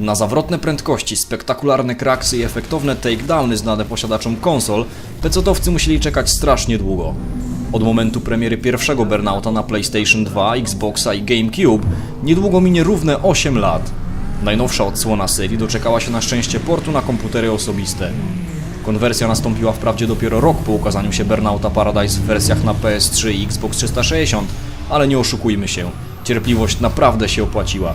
Na zawrotne prędkości, spektakularne kraksy i efektowne takedowny znane posiadaczom konsol, PC-towcy musieli czekać strasznie długo. Od momentu premiery pierwszego Burnouta na PlayStation 2, Xboxa i GameCube niedługo minie równe 8 lat. Najnowsza odsłona serii doczekała się na szczęście portu na komputery osobiste. Konwersja nastąpiła wprawdzie dopiero rok po ukazaniu się Burnouta Paradise w wersjach na PS3 i Xbox 360, ale nie oszukujmy się, cierpliwość naprawdę się opłaciła.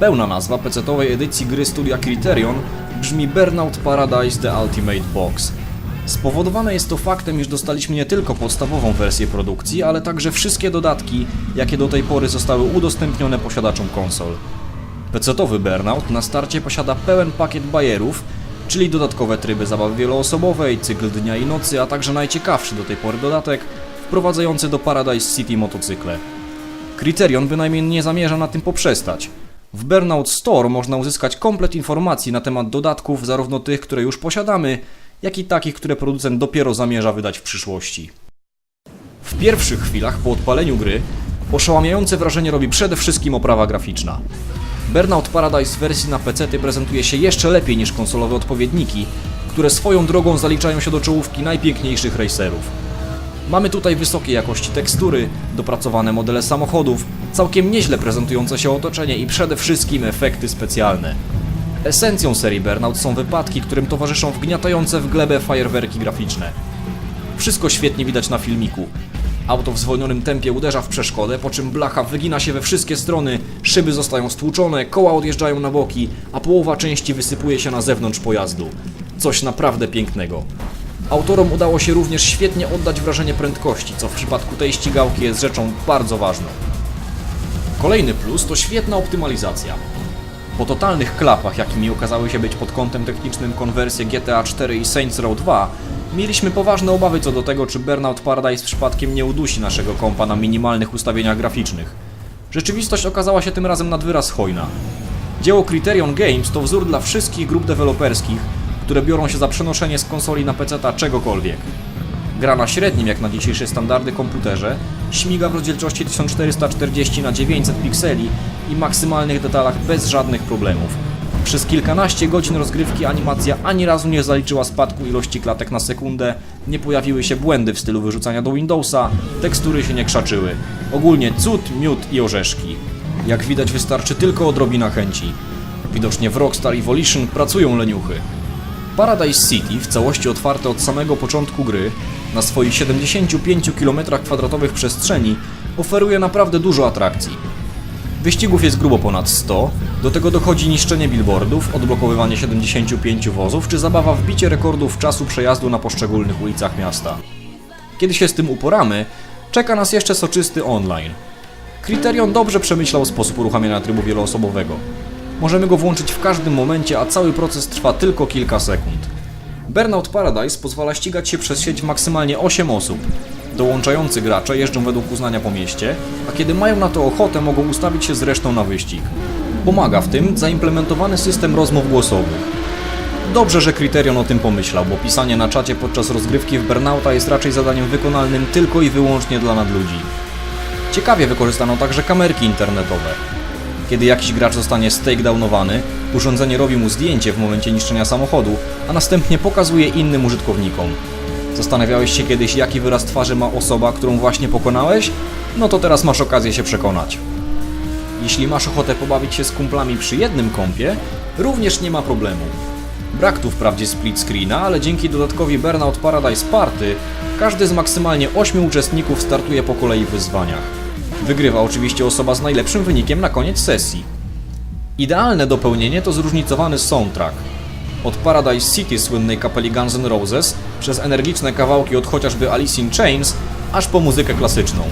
Pełna nazwa PC-owej edycji gry studia Criterion brzmi Burnout Paradise The Ultimate Box. Spowodowane jest to faktem, iż dostaliśmy nie tylko podstawową wersję produkcji, ale także wszystkie dodatki, jakie do tej pory zostały udostępnione posiadaczom konsol. PC-owy Burnout na starcie posiada pełen pakiet bajerów, czyli dodatkowe tryby zabawy wieloosobowej, cykl dnia i nocy, a także najciekawszy do tej pory dodatek wprowadzający do Paradise City motocykle. Criterion bynajmniej nie zamierza na tym poprzestać. W Burnout Store można uzyskać komplet informacji na temat dodatków, zarówno tych, które już posiadamy, jak i takich, które producent dopiero zamierza wydać w przyszłości. W pierwszych chwilach po odpaleniu gry oszałamiające wrażenie robi przede wszystkim oprawa graficzna. Burnout Paradise w wersji na PC prezentuje się jeszcze lepiej niż konsolowe odpowiedniki, które swoją drogą zaliczają się do czołówki najpiękniejszych racerów. Mamy tutaj wysokiej jakości tekstury, dopracowane modele samochodów, całkiem nieźle prezentujące się otoczenie i przede wszystkim efekty specjalne. Esencją serii Burnout są wypadki, którym towarzyszą wgniatające w glebę fajerwerki graficzne. Wszystko świetnie widać na filmiku. Auto w zwolnionym tempie uderza w przeszkodę, po czym blacha wygina się we wszystkie strony, szyby zostają stłuczone, koła odjeżdżają na boki, a połowa części wysypuje się na zewnątrz pojazdu. Coś naprawdę pięknego. Autorom udało się również świetnie oddać wrażenie prędkości, co w przypadku tej ścigałki jest rzeczą bardzo ważną. Kolejny plus to świetna optymalizacja. Po totalnych klapach, jakimi okazały się być pod kątem technicznym konwersje GTA 4 i Saints Row 2, mieliśmy poważne obawy co do tego, czy Burnout Paradise przypadkiem nie udusi naszego kompa na minimalnych ustawieniach graficznych. Rzeczywistość okazała się tym razem nad wyraz hojna. Dzieło Criterion Games to wzór dla wszystkich grup deweloperskich, które biorą się za przenoszenie z konsoli na PC czegokolwiek. Gra na średnim, jak na dzisiejsze standardy komputerze, śmiga w rozdzielczości 1440 na 900 pikseli i maksymalnych detalach bez żadnych problemów. Przez kilkanaście godzin rozgrywki animacja ani razu nie zaliczyła spadku ilości klatek na sekundę, nie pojawiły się błędy w stylu wyrzucania do Windowsa, tekstury się nie krzaczyły. Ogólnie cud, miód i orzeszki. Jak widać wystarczy tylko odrobina chęci. Widocznie w Rockstar Evolution pracują leniuchy. Paradise City, w całości otwarte od samego początku gry, na swoich 75 km2 przestrzeni, oferuje naprawdę dużo atrakcji. Wyścigów jest grubo ponad 100, do tego dochodzi niszczenie billboardów, odblokowywanie 75 wozów czy zabawa w bicie rekordów czasu przejazdu na poszczególnych ulicach miasta. Kiedy się z tym uporamy, czeka nas jeszcze soczysty online. Criterion dobrze przemyślał sposób uruchamiania trybu wieloosobowego. Możemy go włączyć w każdym momencie, a cały proces trwa tylko kilka sekund. Burnout Paradise pozwala ścigać się przez sieć maksymalnie 8 osób. Dołączający gracze jeżdżą według uznania po mieście, a kiedy mają na to ochotę, mogą ustawić się z resztą na wyścig. Pomaga w tym zaimplementowany system rozmów głosowych. Dobrze, że Criterion o tym pomyślał, bo pisanie na czacie podczas rozgrywki w Burnouta jest raczej zadaniem wykonalnym tylko i wyłącznie dla nadludzi. Ciekawie wykorzystano także kamerki internetowe. Kiedy jakiś gracz zostanie stakedownowany, urządzenie robi mu zdjęcie w momencie niszczenia samochodu, a następnie pokazuje innym użytkownikom. Zastanawiałeś się kiedyś, jaki wyraz twarzy ma osoba, którą właśnie pokonałeś? No to teraz masz okazję się przekonać. Jeśli masz ochotę pobawić się z kumplami przy jednym kompie, również nie ma problemu. Brak tu wprawdzie split screena, ale dzięki dodatkowi Burnout Paradise Party, każdy z maksymalnie 8 uczestników startuje po kolei w wyzwaniach. Wygrywa oczywiście osoba z najlepszym wynikiem na koniec sesji. Idealne dopełnienie to zróżnicowany soundtrack. Od Paradise City słynnej kapeli Guns N' Roses, przez energiczne kawałki od chociażby Alice in Chains, aż po muzykę klasyczną.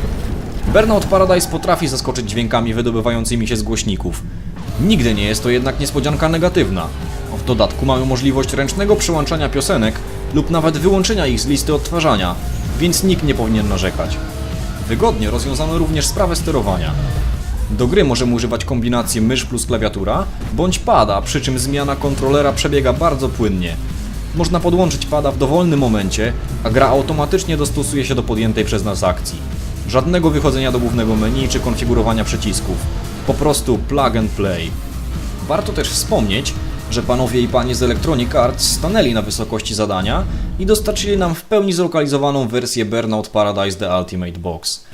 Burnout Paradise potrafi zaskoczyć dźwiękami wydobywającymi się z głośników. Nigdy nie jest to jednak niespodzianka negatywna. W dodatku mamy możliwość ręcznego przyłączania piosenek lub nawet wyłączenia ich z listy odtwarzania, więc nikt nie powinien narzekać. Wygodnie rozwiązano również sprawę sterowania. Do gry możemy używać kombinacji mysz plus klawiatura bądź pada, przy czym zmiana kontrolera przebiega bardzo płynnie. Można podłączyć pada w dowolnym momencie, a gra automatycznie dostosuje się do podjętej przez nas akcji. Żadnego wychodzenia do głównego menu czy konfigurowania przycisków. Po prostu plug and play. Warto też wspomnieć, że panowie i panie z Electronic Arts stanęli na wysokości zadania i dostarczyli nam w pełni zlokalizowaną wersję Burnout Paradise The Ultimate Box.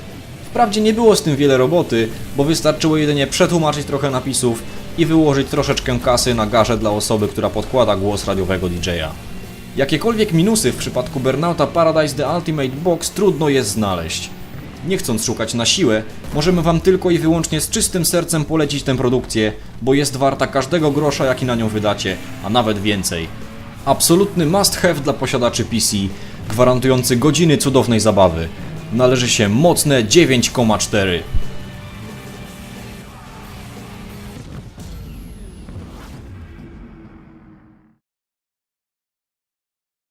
Wprawdzie nie było z tym wiele roboty, bo wystarczyło jedynie przetłumaczyć trochę napisów i wyłożyć troszeczkę kasy na garzę dla osoby, która podkłada głos radiowego DJ-a. Jakiekolwiek minusy w przypadku Burnouta Paradise The Ultimate Box trudno jest znaleźć. Nie chcąc szukać na siłę, możemy Wam tylko i wyłącznie z czystym sercem polecić tę produkcję, bo jest warta każdego grosza, jaki na nią wydacie, a nawet więcej. Absolutny must have dla posiadaczy PC, gwarantujący godziny cudownej zabawy. Należy się mocne 9,4.